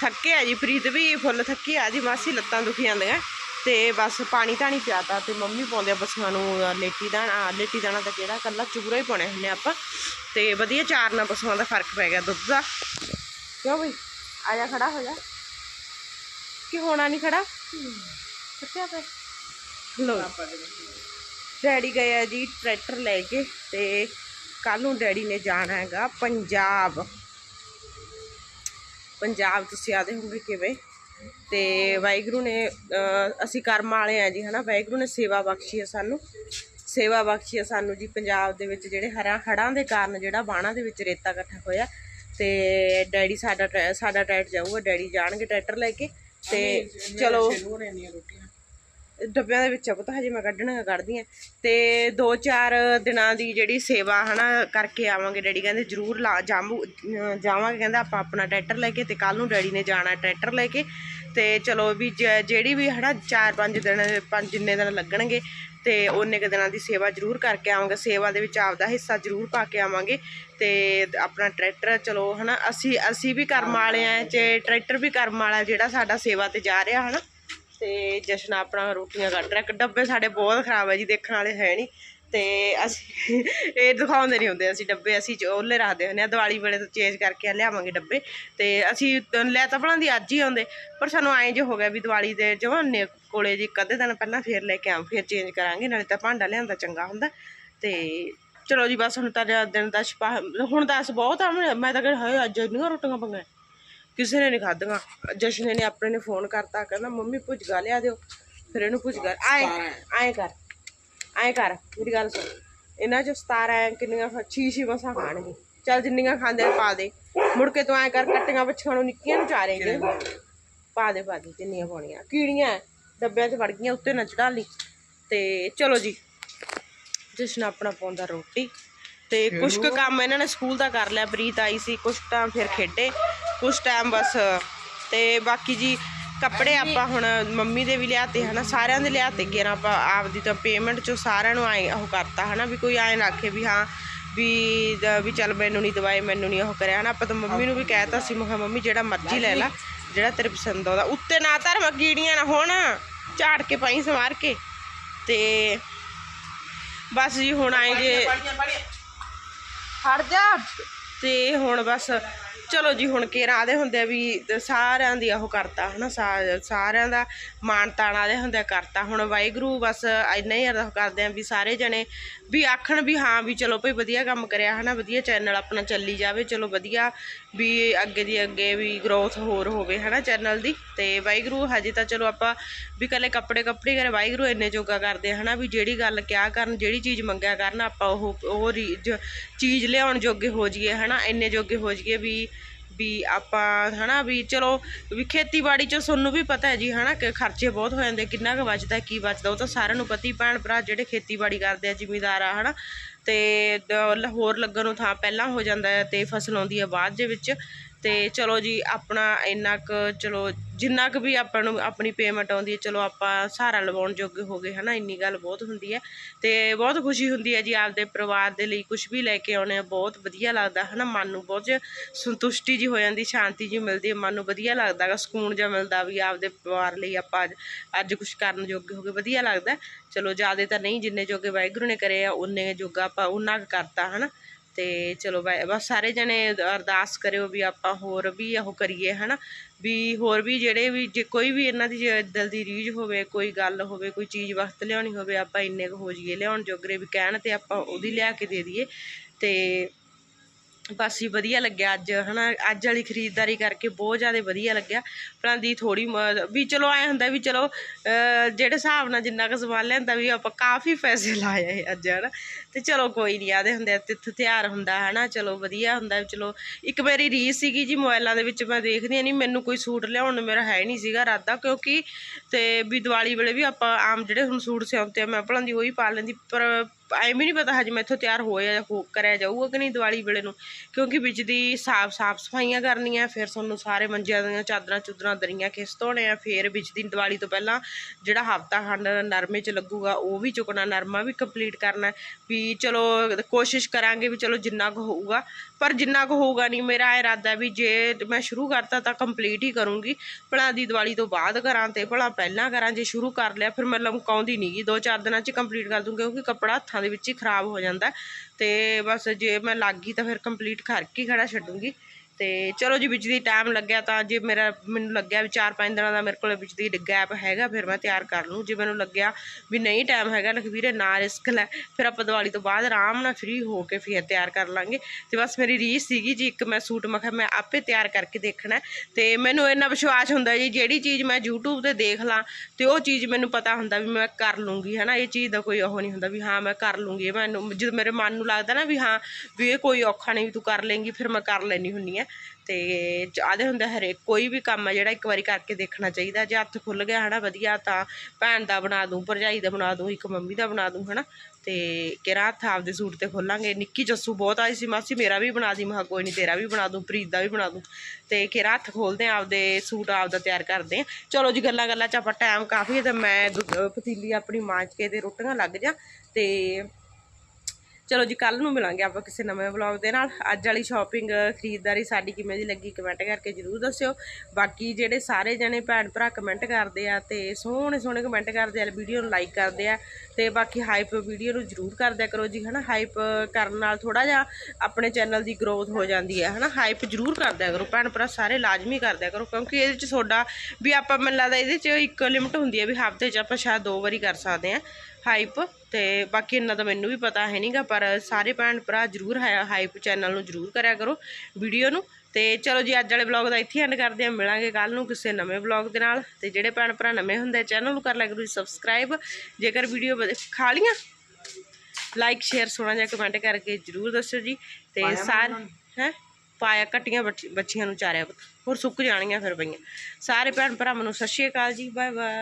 ਥੱਕੇ ਆ ਜੀ ਪ੍ਰੀਤ ਵੀ ਫੁੱਲ ਥੱਕੀ ਆ ਜੀ ਮਾਸੀ ਲੱਤਾਂ ਦੁਖੀ ਜਾਂਦੀਆਂ ਤੇ ਬਸ ਪਾਣੀ ਧਾਣੀ ਪਿਆਤਾ ਤੇ ਮੰਮੀ ਪਾਉਂਦੇ ਆ ਪਸ਼ੂਆਂ ਨੂੰ ਲੇਟੀ ਦਾਣਾ ਲੇਟੀ ਦਾਣਾ ਤਾਂ ਕਿਹੜਾ ਕੱਲਾ ਚੂਰਾ ਹੀ ਪਾਉਣੇ ਹੁੰਦੇ ਆਪਾਂ। ਤੇ ਵਧੀਆ ਚਾਰ ਨਾਲ ਪਸ਼ੂਆਂ ਦਾ ਫ਼ਰਕ ਪੈ ਗਿਆ ਦੁੱਧ ਦਾ। ਕਿਉਂ ਬਈ? ਆ ਜਾ ਖੜਾ ਹੋ ਜਾ। ਕਿ ਹੋਣਾ ਨਹੀਂ ਖੜਾ? ਕਿੱਥੇ ਪਏ ਲੋ ਡੈਡੀ ਗਏ ਆ ਜੀ ਟਰੈਕਟਰ ਲੈ ਕੇ ਤੇ ਕੱਲ ਨੂੰ ਡੈਡੀ ਨੇ ਜਾਣਾ ਹੈਗਾ ਪੰਜਾਬ। ਪੰਜਾਬ ਤੁਸੀਂ ਆਦੇ ਹੋਗੇ ਕਿਵੇਂ? ਤੇ ਵਾਹਿਗੁਰੂ ਨੇ ਅਸੀਂ ਕਰਮ ਵਾਲੇ ਆ ਜੀ ਹਨਾ? ਵਾਹਿਗੁਰੂ ਨੇ ਸੇਵਾ ਬਖਸ਼ੀ ਹੈ ਸਾਨੂੰ। ਸੇਵਾ ਬਖਸ਼ੀ ਹੈ ਸਾਨੂੰ ਜੀ ਪੰਜਾਬ ਦੇ ਵਿੱਚ ਜਿਹੜੇ ਹਰਾਂ ਹੜਾਂ ਦੇ ਕਾਰਨ ਜਿਹੜਾ ਬਾਣਾ ਦੇ ਵਿੱਚ ਰੇਤਾ ਇਕੱਠਾ ਹੋਇਆ। ਤੇ ਡੈਡੀ ਸਾਡਾ ਸਾਡਾ ਟਰੈਕਟਰ ਜਾਊਗਾ ਡੈਡੀ ਜਾਣਗੇ ਟਰੈਕਟਰ ਲੈ ਕੇ। ਤੇ ਚਲੋ। ਡੱਬਿਆਂ ਦੇ ਵਿੱਚ ਆ ਪਤਾ, ਹਜੇ ਮੈਂ ਕੱਢਣਾ ਕੱਢਦੀ ਆ। ਤੇ 2-4 ਦਿਨਾਂ ਦੀ ਜਿਹੜੀ ਸੇਵਾ ਹਨਾ, ਕਰਕੇ ਆਵਾਂਗੇ ਡੈਡੀ, ਕਹਿੰਦੇ ਜ਼ਰੂਰ ਲਾ ਜਾਮੂ ਜਾਵਾਂਗੇ, ਕਹਿੰਦਾ ਆਪਾਂ ਆਪਣਾ ਟਰੈਕਟਰ ਲੈ ਕੇ ਤੇ ਕੱਲ ਨੂੰ ਡੈਡੀ ਨੇ ਜਾਣਾ ਟਰੈਕਟਰ ਲੈ ਕੇ। ਤੇ ਚਲੋ ਵੀ ਜਿਹੜੀ ਵੀ ਹਨਾ 4-5 ਦਿਨ, ਪੰਜ ਜਿੰਨੇ ਦਿਨ ਲੱਗਣਗੇ, ਤੇ ਉਹਨੇ ਕੁ ਦਿਨਾਂ ਦੀ ਸੇਵਾ ਜ਼ਰੂਰ ਕਰਕੇ ਆਵਾਂਗੇ। ਸੇਵਾ ਦੇ ਵਿੱਚ ਆਪਦਾ ਹਿੱਸਾ ਜ਼ਰੂਰ ਪਾ ਕੇ ਆਵਾਂਗੇ। ਤੇ ਆਪਣਾ ਟਰੈਕਟਰ, ਚਲੋ ਹਨਾ, ਅਸੀਂ ਅਸੀਂ ਵੀ ਕਰਮ ਵਾਲੇ ਆ ਤੇ ਟਰੈਕਟਰ ਵੀ ਕਰਮ ਵਾਲਾ ਜਿਹੜਾ ਸਾਡਾ ਸੇਵਾ ਤੇ ਜਾ ਰਿਹਾ ਹਨਾ। ਤੇ ਜਸ਼ਨ ਆਪਣਾ ਰੋਟੀਆਂ ਕੱਢ ਰਿਹਾ। ਡੱਬੇ ਸਾਡੇ ਬਹੁਤ ਖਰਾਬ ਹੈ ਜੀ, ਦੇਖਣ ਵਾਲੇ ਹੈ ਨਹੀਂ। ਤੇ ਅਸੀਂ ਇਹ ਦਿਖਾਉਂਦੇ ਨਹੀਂ ਹੁੰਦੇ, ਅਸੀਂ ਡੱਬੇ ਅਸੀਂ ਚ- ਉਹਲੇ ਰੱਖਦੇ ਹੁੰਦੇ ਆ, ਦੀਵਾਲੀ ਵੇਲੇ ਤੋਂ ਚੇਂਜ ਕਰਕੇ ਲਿਆਵਾਂਗੇ ਡੱਬੇ। ਤੇ ਅਸੀਂ ਲੈ ਤਾਂ ਭਲਾਂ ਦੀ ਅੱਜ ਹੀ ਆਉਂਦੇ, ਪਰ ਸਾਨੂੰ ਐਂ ਜੇ ਹੋ ਗਿਆ ਵੀ ਦੀਵਾਲੀ ਦੇ ਜਵਾਨੇ ਕੋਲੇ ਜੀ ਕਦੇ ਦਿਨ ਪਹਿਲਾਂ ਫੇਰ ਲੈ ਕੇ ਆਵਾਂ, ਫੇਰ ਚੇਂਜ ਕਰਾਂਗੇ, ਨਾਲੇ ਤਾਂ ਭਾਂਡਾ ਲਿਆਂਦਾ ਚੰਗਾ ਹੁੰਦਾ। ਤੇ ਚਲੋ ਜੀ ਬਸ ਹੁਣ ਤਾਂ ਦਿਨ ਦਾ ਛਪਾ ਹੁਣ ਦੱਸ ਬਹੁਤ ਆ ਮੈਂ ਮੈਂ ਤਾਂ ਕਹਿੰਦਾ ਹਾਏ ਅੱਜ ਇੰਨੀਆਂ ਰੋਟੀਆਂ ਪੰਗਾ ਕਿਸੇ ਨੇ ਨਹੀਂ ਖਾਧੀਆਂ। ਜਸ਼ਨ ਨੇ ਆਪਣੇ ਨੇ ਫੋਨ ਕਰਤਾ ਕਹਿੰਦਾ ਮੰਮੀ ਭੁਜਗਾ ਲਿਆ ਦਿਓ। ਫਿਰ ਇਹਨੂੰ ਭੁਜਗਾ ਆਏ ਆਏ ਕਰ ਆਏ ਕਰ ਮੇਰੀ ਗੱਲ ਸੁਣ। ਇਹਨਾਂ ਚ 17 ਐ ਕਿੰਨੀਆਂ ਛੀ ਛੀ ਮਸਾਂ ਖਾਣਗੇ। ਚੱਲ ਜਿੰਨੀਆਂ ਖਾਂਦੇ ਨੇ ਪਾ ਦੇ। ਮੁੜ ਕੇ ਤੂੰ ਐ ਕਰ ਕੱਟੀਆਂ ਬੱਚੀਆਂ ਨੂੰ ਨਿੱਕੀਆਂ ਨੂੰ ਚਾਰੇਂਗੇ ਪਾ ਦੇ ਪਾ ਦੇ ਜਿੰਨੀਆਂ ਪਾਉਣੀਆਂ। ਕੀੜੀਆਂ ਡੱਬਿਆਂ 'ਚ ਵੜ ਗਈਆਂ ਉੱਤੇ ਨਾ ਚੜਾ ਲਈ। ਤੇ ਚਲੋ ਜੀ ਜਸ਼ਨ ਆਪਣਾ ਪਾਉਂਦਾ ਰੋਟੀ। ਤੇ ਕੁਛ ਕੁ ਕੰਮ ਇਹਨਾਂ ਨੇ ਸਕੂਲ ਦਾ ਕਰ ਲਿਆ ਪ੍ਰੀਤ ਆਈ ਸੀ ਕੁਛ ਟਾਈਮ ਫਿਰ ਖੇਡੇ। ਕੁਛ ਟਾਈਮ ਬਸ। ਤੇ ਬਾਕੀ ਜੀ ਕੱਪੜੇ ਆਪਾਂ ਹੁਣ ਮੰਮੀ ਦੇ ਵੀ ਲਿਆਤੇ ਹਨਾ ਸਾਰਿਆਂ ਦੇ ਲਿਆਤੇ ਗਏ ਨਾ ਆਪਾਂ ਆਪਦੀ ਤਾਂ ਪੇਮੈਂਟ ਚੋਂ ਸਾਰਿਆਂ ਨੂੰ ਆਏ ਉਹ ਕਰਤਾ ਹਨਾ ਵੀ ਕੋਈ ਆਏ ਨਾ ਆਖੇ ਵੀ ਹਾਂ ਵੀ ਵੀ ਚੱਲ ਮੈਨੂੰ ਨਹੀਂ ਦਵਾਈ ਮੈਨੂੰ ਨਹੀਂ ਉਹ ਕਰਿਆ ਹਨਾ ਆਪਾਂ ਤਾਂ ਮੰਮੀ ਨੂੰ ਵੀ ਕਹਿਤਾ ਸੀ ਮੈਂ ਕਿਹਾ ਮੰਮੀ ਜਿਹੜਾ ਮਰਜ਼ੀ ਲੈ ਲੈ ਜਿਹੜਾ ਤੇਰੇ ਪਸੰਦ ਆਉਂਦਾ ਉੱਤੇ ਨਾ ਧਰ ਮਗੀੜੀਆਂ ਨਾ ਹੋਣ ਝਾੜ ਕੇ ਪਾਈ ਸਵਾਰ ਕੇ। ਤੇ ਬਸ ਜੀ ਹੁਣ ਆਏ ਜੇ। ਹਟ ਜਾ। ਤੇ ਹੁਣ ਬਸ ਚਲੋ ਜੀ, ਹੁਣ ਕੇਰਾ ਆਦੇ ਹੁੰਦੇ ਆ ਵੀ ਸਾਰਿਆਂ ਦੀ ਉਹ ਕਰਤਾ, ਹਨਾ, ਸਾ- ਸਾਰਿਆਂ ਦਾ ਮਾਣ ਤਾਣ ਆਦੇ ਹੁੰਦੇ ਆ ਕਰਤਾ। ਹੁਣ ਵਾਹਿਗੁਰੂ ਬਸ ਇੰਨਾ ਹੀ ਅਰਦਾਸ ਕਰਦੇ ਆ ਵੀ ਸਾਰੇ ਜਣੇ ਵੀ ਆਖਣ ਵੀ ਹਾਂ ਵੀ ਚਲੋ ਭਈ ਵਧੀਆ ਕੰਮ ਕਰਿਆ, ਹਨਾ, ਵਧੀਆ ਚੈਨਲ ਆਪਣਾ ਚੱਲੀ ਜਾਵੇ, ਚਲੋ ਵਧੀਆ ਵੀ ਅੱਗੇ ਦੀ ਅੱਗੇ ਵੀ ਗਰੋਥ ਹੋਰ ਹੋਵੇ, ਹਨਾ ਚੈਨਲ ਦੀ। ਤੇ ਵਾਹਿਗੁਰੂ, ਹਜੇ ਤਾਂ ਚਲੋ ਆਪਾਂ ਵੀ ਕੱਲੇ ਕੱਪੜੇ ਕੱਪੜੇ ਕਰੇ। ਵਾਹਿਗੁਰੂ ਇੰਨੇ ਜੋਗਾ ਕਰਦੇ ਆ, ਹਨਾ ਵੀ ਜਿਹੜੀ ਗੱਲ ਕਿਆ ਕਰਨ, ਜਿਹੜੀ ਚੀਜ਼ ਮੰਗਿਆ ਕਰਨ, ਆਪਾਂ ਉਹ ਉਹ ਰੀ- ਜ- ਚੀਜ਼ ਲਿਆਉਣ ਜੋਗੇ ਹੋ ਜਾਈਏ, ਹਨਾ ਇੰਨੇ ਜੋਗੇ ਹੋ ਜਾਈਏ ਵੀ ਵੀ ਆਪਾਂ ਹਨਾ ਵੀ ਚਲੋ ਵੀ ਖੇਤੀਬਾੜੀ ਚ ਤੁਹਾਨੂੰ ਵੀ ਪਤਾ ਹੈ ਜੀ ਹਨਾ ਕਿ ਖਰਚੇ ਬਹੁਤ ਹੋ ਜਾਂਦੇ ਕਿੰਨਾ ਕੁ ਬਚਦਾ ਕੀ ਬਚਦਾ ਉਹ ਤਾਂ ਸਾਰਿਆਂ ਨੂੰ ਪਤਾ ਹੀ, ਭੈਣ ਭਰਾ ਜਿਹੜੇ ਖੇਤੀਬਾੜੀ ਕਰਦੇ ਆ, ਜ਼ਿਮੀਦਾਰ ਆ, ਹਨਾ। ਤੇ ਹੋਰ ਲੱਗਣ ਨੂੰ ਥਾਂ ਪਹਿਲਾਂ ਹੋ ਜਾਂਦਾ ਹੈ ਤੇ ਫਸਲ ਆਉਂਦੀ ਹੈ ਬਾਅਦ ਦੇ ਵਿੱਚ। ਤੇ ਚਲੋ ਜੀ, ਆਪਣਾ ਇੰਨਾ ਕੁ, ਚਲੋ ਜਿੰਨਾ ਕੁ ਵੀ ਆਪਾਂ ਨੂੰ ਆਪਣੀ ਪੇਮੈਂਟ ਆਉਂਦੀ ਹੈ, ਚਲੋ ਆਪਾਂ ਸਹਾਰਾ ਲਵਾਉਣ ਜੋਗੇ ਹੋ ਗਏ, ਹਨਾ? ਇੰਨੀ ਗੱਲ ਬਹੁਤ ਹੁੰਦੀ ਹੈ ਤੇ ਬਹੁਤ ਖੁਸ਼ੀ ਹੁੰਦੀ ਹੈ ਜੀ ਆਪਦੇ ਪਰਿਵਾਰ ਦੇ ਲਈ ਕੁਝ ਵੀ ਲੈ ਕੇ ਆਉਣੇ ਆ ਬਹੁਤ ਵਧੀਆ ਲੱਗਦਾ, ਹਨਾ? ਮਨ ਨੂੰ ਬਹੁਤ ਸੰਤੁਸ਼ਟੀ ਜੀ ਹੋ ਜਾਂਦੀ, ਸ਼ਾਂਤੀ ਜੀ ਮਿਲਦੀ ਹੈ, ਮਨ ਨੂੰ ਵਧੀਆ ਲੱਗਦਾ ਸਕੂਨ ਜਿਹਾ ਮਿਲਦਾ ਵੀ ਆਪਦੇ ਪਰਿਵਾਰ ਲਈ ਆਪਾਂ ਅੱਜ ਅੱਜ ਕੁਝ ਕਰਨ ਜੋਗੇ ਹੋ ਗਏ, ਵਧੀਆ ਲੱਗਦਾ। ਚਲੋ ਜ਼ਿਆਦਾ ਤਾਂ ਨਹੀਂ, ਜਿੰਨੇ ਜੋਗੇ ਵਾਹਿਗੁਰੂ ਨੇ ਕਰੇ ਆ ਉਨੇ ਜੋਗਾ ਆਪਾਂ ਉਹਨਾਂ ਕੁ ਕਰਤਾ, ਹਨਾ? ਤੇ ਚਲੋ ਬਸ ਸਾਰੇ ਜਣੇ ਅਰਦਾਸ ਕਰਿਓ ਵੀ ਆਪਾਂ ਹੋਰ ਵੀ ਉਹ ਕਰੀਏ, ਹਨਾ? ਵੀ ਹੋਰ ਵੀ ਜਿਹੜੇ ਵੀ, ਜੇ ਕੋਈ ਵੀ ਇਹਨਾਂ ਦੀ ਜੇ ਦਿਲ ਦੀ ਰੀਝ ਹੋਵੇ, ਕੋਈ ਗੱਲ ਹੋਵੇ, ਕੋਈ ਚੀਜ਼ ਵਸਤ ਲਿਆਉਣੀ ਹੋਵੇ, ਆਪਾਂ ਇੰਨੇ ਕੁ ਹੋ ਜਾਈਏ, ਲਿਆਉਣ ਜੋਗਰੇ ਵੀ ਕਹਿਣ ਤੇ ਆਪਾਂ ਉਹਦੀ ਲਿਆ ਕੇ ਦੇ ਦਈਏ। ਤੇ ਬਸ ਹੀ ਵਧੀਆ ਲੱਗਿਆ ਅੱਜ ਹਨਾ ਅੱਜ ਵਾਲੀ ਖਰੀਦਦਾਰੀ ਕਰਕੇ ਬਹੁਤ ਜ਼ਿਆਦਾ ਵਧੀਆ ਲੱਗਿਆ। ਭਲਾਂ ਦੀ ਥੋੜੀ ਵੀ ਚਲੋ ਐ ਹੁੰਦਾ ਵੀ ਚਲੋ ਜਿਹੜੇ ਹਿਸਾਬ ਨਾਲ ਜਿੰਨਾ ਕੁ ਸਮਾਨ ਲਿਆਂਦਾ ਵੀ ਆਪਾਂ ਕਾਫੀ ਪੈਸੇ ਲਾਏ ਇਹ ਅੱਜ ਹਨਾ। ਤੇ ਚਲੋ ਕੋਈ ਨਹੀਂ ਆਦੇ ਹੁੰਦੇ ਆ, ਤਿੱਥ ਤਿਉਹਾਰ ਹੁੰਦਾ ਹਨਾ ਚਲੋ ਵਧੀਆ ਹੁੰਦਾ ਚਲੋ ਇੱਕ ਮੇਰੀ ਰੀਸ ਸੀਗੀ ਜੀ ਮੋਬਾਈਲਾਂ ਦੇ ਵਿੱਚ ਮੈਂ ਦੇਖਦੀ ਨਹੀਂ ਮੈਨੂੰ ਕੋਈ ਸੂਟ ਲਿਆਉਣ ਨੂੰ ਮੇਰਾ ਹੈ ਨਹੀਂ ਸੀਗਾ ਇਰਾਦਾ ਕਿਉਂਕਿ ਤੇ ਵੀ ਦੀਵਾਲੀ ਵੇਲੇ ਵੀ ਆਪਾਂ ਆਮ ਜਿਹੜੇ ਹੁਣ ਸੂਟ ਸਿਉਂਦੇ ਆ ਮੈਂ ਭਲਾਂ ਦੀ ਉਹੀ ਪਾ ਲੈਂਦੀ ਪਰ ਐਵੇਂ ਨਹੀਂ ਪਤਾ ਹਜੇ ਮੈਥੋਂ ਤਿਆਰ ਹੋਇਆ ਜਾਂ ਹੋ ਕਰਿਆ ਜਾਊਗਾ ਕਿ ਨਹੀਂ ਦੀਵਾਲੀ ਵੇਲੇ ਨੂੰ, ਕਿਉਂਕਿ ਵਿੱਚ ਦੀ ਸਾਫ਼ ਸਾਫ਼ ਸਫਾਈਆਂ ਕਰਨੀਆਂ, ਫਿਰ ਤੁਹਾਨੂੰ ਸਾਰੇ ਮੰਜਿਆਂ ਦੀਆਂ ਚਾਦਰਾਂ ਚੁਦਰਾਂ ਦਰੀਆਂ ਖਿਸ ਧੋਣੇ ਆ, ਫਿਰ ਵਿੱਚ ਦੀ ਦੀਵਾਲੀ ਤੋਂ ਪਹਿਲਾਂ ਜਿਹੜਾ ਹਫਤਾ ਖੰਡ ਨਰਮੇ 'ਚ ਲੱਗੂਗਾ, ਉਹ ਵੀ ਚੁਕਣਾ, ਨਰਮਾ ਵੀ ਕੰਪਲੀਟ ਕਰਨਾ, ਵੀ ਚਲੋ ਕੋਸ਼ਿਸ਼ ਕਰਾਂਗੇ ਵੀ ਚਲੋ ਜਿੰਨਾ ਕੁ ਹੋਊਗਾ, ਪਰ ਜਿੰਨਾ ਕੁ ਹੋਊਗਾ ਨਹੀਂ, ਮੇਰਾ ਇਰਾਦਾ ਵੀ ਜੇ ਮੈਂ ਸ਼ੁਰੂ ਕਰਤਾ ਤਾਂ ਕੰਪਲੀਟ ਹੀ ਕਰੂੰਗੀ, ਭਲਾ ਦੀ ਦੀਵਾਲੀ ਤੋਂ ਬਾਅਦ ਕਰਾਂ ਤੇ ਭਲਾ ਪਹਿਲਾਂ ਕਰਾਂ, ਜੇ ਸ਼ੁਰੂ ਕਰ ਲਿਆ ਫਿਰ ਮੈਂ ਲਮਕਾਉਂਦੀ ਨਹੀਂਗੀ ਦੋ ਚਾਰ ਦਿਨਾਂ 'ਚ ਕੰਪਲੀਟ ਕਰ ਦੂੰਗੀ, ਕਿਉਂਕਿ ਕੱਪੜਾ ਹੱਥਾਂ ਦੇ ਵਿੱਚ ਹੀ ਖਰਾਬ ਹੋ ਜਾਂਦਾ ਤੇ ਬਸ ਜੇ ਮੈਂ ਲੱਗ ਗਈ ਤਾਂ ਫਿਰ ਕੰਪਲੀਟ ਕਰਕੇ ਖੜਾ ਛੱਡੂੰਗੀ। ਤੇ ਚਲੋ ਜੀ ਬਿਜਲੀ ਟਾਈਮ ਲੱਗਿਆ ਤਾਂ ਜੇ ਮੇਰਾ ਮੈਨੂੰ ਲੱਗਿਆ ਵੀ 4-5 ਦਿਨਾਂ ਦਾ ਮੇਰੇ ਕੋਲ ਬਿਜਲੀ ਗੈਪ ਹੈਗਾ, ਫਿਰ ਮੈਂ ਤਿਆਰ ਕਰ ਲੂੰ ਜੇ ਮੈਨੂੰ ਲੱਗਿਆ ਵੀ ਨਹੀਂ ਟਾਈਮ ਹੈਗਾ, ਲਖਵੀਰੇ ਨਾ ਰਿਸਕ ਲੈ, ਫਿਰ ਆਪਾਂ ਦੀਵਾਲੀ ਤੋਂ ਬਾਅਦ ਆਰਾਮ ਨਾਲ ਫ੍ਰੀ ਹੋ ਕੇ ਫਿਰ ਤਿਆਰ ਕਰ ਲਾਂਗੇ। ਤੇ ਬਸ ਮੇਰੀ ਰੀਸ ਸੀਗੀ ਜੀ, ਇੱਕ ਮੈਂ ਸੂਟ ਮੈਂ ਕਿਹਾ ਮੈਂ ਆਪੇ ਤਿਆਰ ਕਰਕੇ ਦੇਖਣਾ ਹੈ। ਤੇ ਮੈਨੂੰ ਇੰਨਾ ਵਿਸ਼ਵਾਸ ਹੁੰਦਾ ਜੀ, ਜਿਹੜੀ ਚੀਜ਼ ਮੈਂ YouTube ਤੇ ਦੇਖ ਲਾਂ, ਤੇ ਉਹ ਚੀਜ਼ ਮੈਨੂੰ ਪਤਾ ਹੁੰਦਾ ਵੀ ਮੈਂ ਕਰ ਲੂੰਗੀ, ਹਨਾ? ਇਹ ਚੀਜ਼ ਦਾ ਕੋਈ ਉਹ ਨਹੀਂ ਹੁੰਦਾ ਵੀ ਹਾਂ, ਮੈਂ ਕਰ ਲੂੰਗੀ। ਇਹ ਮੈਨੂੰ, ਜਦੋਂ ਮੇਰੇ ਮਨ ਨੂੰ ਲੱਗਦਾ ਨਾ ਵੀ ਹਾਂ, ਵੀ ਇਹ ਕੋਈ ਔਖਾ ਨਹੀਂ, ਵੀ ਤੂੰ ਕਰ ਲੇਂਗੀ ਫਿਰ ਮੈਂ ਕਰ ਲੈਣੀ ਹੁੰਨੀ ਆ ਤੇ ਆਦੇ ਹੁੰਦੇ ਹਰੇਕ, ਕੋਈ ਵੀ ਕੰਮ ਆ ਜਿਹੜਾ ਇੱਕ ਵਾਰੀ ਕਰਕੇ ਦੇਖਣਾ ਚਾਹੀਦਾ, ਜੇ ਹੱਥ ਖੁੱਲ ਗਿਆ ਹਨਾ ਵਧੀਆ, ਤਾਂ ਭੈਣ ਦਾ ਬਣਾ ਦੂੰ, ਭਰਜਾਈ ਦਾ ਬਣਾ ਦੂੰ, ਇੱਕ ਮੰਮੀ ਦਾ ਬਣਾ ਦੂੰ, ਹਨਾ। ਤੇ ਕਿਹੜਾ ਹੱਥ ਆਪਦੇ ਸੂਟ ਤੇ ਖੋਲਾਂਗੇ? ਨਿੱਕੀ ਜੱਸੂ ਬਹੁਤ ਆਈ ਸੀ, ਮਾਸੀ ਮੇਰਾ ਵੀ ਬਣਾ ਦੀ ਮਹਾ ਕੋਈ ਨਹੀਂ ਤੇਰਾ ਵੀ ਬਣਾ ਦੂੰ, ਪ੍ਰੀਤ ਦਾ ਵੀ ਬਣਾ ਦੂੰ। ਤੇ ਕਿਹੜਾ ਹੱਥ ਖੋਲਦੇ ਆ, ਆਪਦੇ ਸੂਟ ਆਪਦਾ ਤਿਆਰ ਕਰਦੇ ਆ। ਚਲੋ ਜੀ ਗੱਲਾਂ ਗੱਲਾਂ ਚ ਆਪਾਂ ਟਾਈਮ ਕਾਫੀ ਹੈ ਤੇ ਮੈਂ ਦੁ- ਅਹ ਪਤੀਲੀ ਆਪਣੀ ਮਾਂਜ ਕੇ ਤੇ ਰੋਟੀਆਂ ਲੱਗ ਜਾ, ਤੇ ਚਲੋ ਜੀ ਕੱਲ ਨੂੰ ਮਿਲਾਂਗੇ ਆਪਾਂ ਕਿਸੇ ਨਵੇਂ ਵਲੌਗ ਦੇ ਨਾਲ। ਅੱਜ ਵਾਲੀ ਸ਼ਾਪਿੰਗ ਖਰੀਦਦਾਰੀ ਸਾਡੀ ਕਿਵੇਂ ਦੀ ਲੱਗੀ ਕਮੈਂਟ ਕਰਕੇ ਜਰੂਰ ਦੱਸਿਓ। ਬਾਕੀ ਜਿਹੜੇ ਸਾਰੇ ਜਣੇ ਭੈਣ ਭਰਾ ਕਮੈਂਟ ਕਰਦੇ ਆ ਤੇ ਸੋਹਣੇ ਸੋਹਣੇ ਕਮੈਂਟ ਕਰਦੇ ਆ ਵੀਡੀਓ ਨੂੰ ਲਾਈਕ ਕਰਦੇ ਆ ਤੇ ਬਾਕੀ ਹਾਈਪ ਵੀਡੀਓ ਨੂੰ ਜਰੂਰ ਕਰਦਿਆ ਕਰੋ ਜੀ, ਹਨਾ? ਹਾਈਪ ਕਰਨ ਨਾਲ ਥੋੜਾ ਜਿਹਾ ਆਪਣੇ ਚੈਨਲ ਦੀ ਗਰੋਥ ਹੋ ਜਾਂਦੀ ਹੈ, ਹਨਾ? ਹਾਈਪ ਜਰੂਰ ਕਰਦਿਆ ਕਰੋ, ਭੈਣ ਭਰਾ ਸਾਰੇ ਲਾਜ਼ਮੀ ਕਰਦਿਆ ਕਰੋ, ਕਿਉਂਕਿ ਇਹਦੇ ਚ ਤੁਹਾਡਾ ਵੀ ਆਪਾਂ ਮੈਨੂੰ ਲੱਗਦਾ ਇਹਦੇ ਚ ਇੱਕ ਲਿਮਟ ਹੁੰਦੀ ਹੈ ਵੀ ਹਫ਼ਤੇ ਚ ਆਪਾਂ ਸ਼ਾਇਦ ਦੋ ਵਾਰੀ ਕਰ ਸਕਦੇ ਆ ਹਾਈਪ ਤੇ ਬਾਕੀ ਇੰਨਾ ਤਾਂ ਮੈਨੂੰ ਵੀ ਪਤਾ ਹੈ ਨਹੀਂਗਾ ਪਰ ਸਾਰੇ ਭੈਣ ਭਰਾ ਜਰੂਰ ਹਾਈਪ ਚੈਨਲ ਨੂੰ ਜਰੂਰ ਕਰਿਆ ਕਰੋ ਵੀਡੀਓ ਨੂੰ। ਤੇ ਚਲੋ ਜੀ ਅੱਜ ਵਾਲੇ ਵਲੌਗ ਦਾ ਇੱਥੇ ਐਂਡ ਕਰਦੇ ਆ ਮਿਲਾਂਗੇ ਕੱਲ ਨੂੰ ਕਿਸੇ ਨਵੇਂ ਵਲੌਗ ਦੇ ਨਾਲ। ਤੇ ਜਿਹੜੇ ਭੈਣ ਭਰਾ ਨਵੇਂ ਹੁੰਦੇ ਚੈਨਲ ਨੂੰ ਕਰ ਲਿਆ ਕਰੋ ਸਬਸਕ੍ਰਾਈਬ ਜੇਕਰ ਵੀਡੀਓ ਖਾ ਲੀਆਂ ਲਾਈਕ ਸ਼ੇਅਰ ਸੋਹਣਾ ਜਿਹਾ ਕਮੈਂਟ ਕਰਕੇ ਜਰੂਰ ਦੱਸਿਓ ਜੀ। ਤੇ ਸਾਰੇ ਹੈ? ਪਾਇਆ ਕੱਟੀਆਂ ਬੱਚੀ- ਬੱਚੀਆਂ ਨੂੰ ਚਾਰਿਆ। ਹੋਰ ਸੁੱਕ ਜਾਣੀਆਂ ਫਿਰ ਪਈਆਂ। ਸਾਰੇ ਭੈਣ ਭਰਾਵਾਂ ਨੂੰ ਸਤਿ ਸ਼੍ਰੀ ਅਕਾਲ ਜੀ ਬਾਏ ਬਾਏ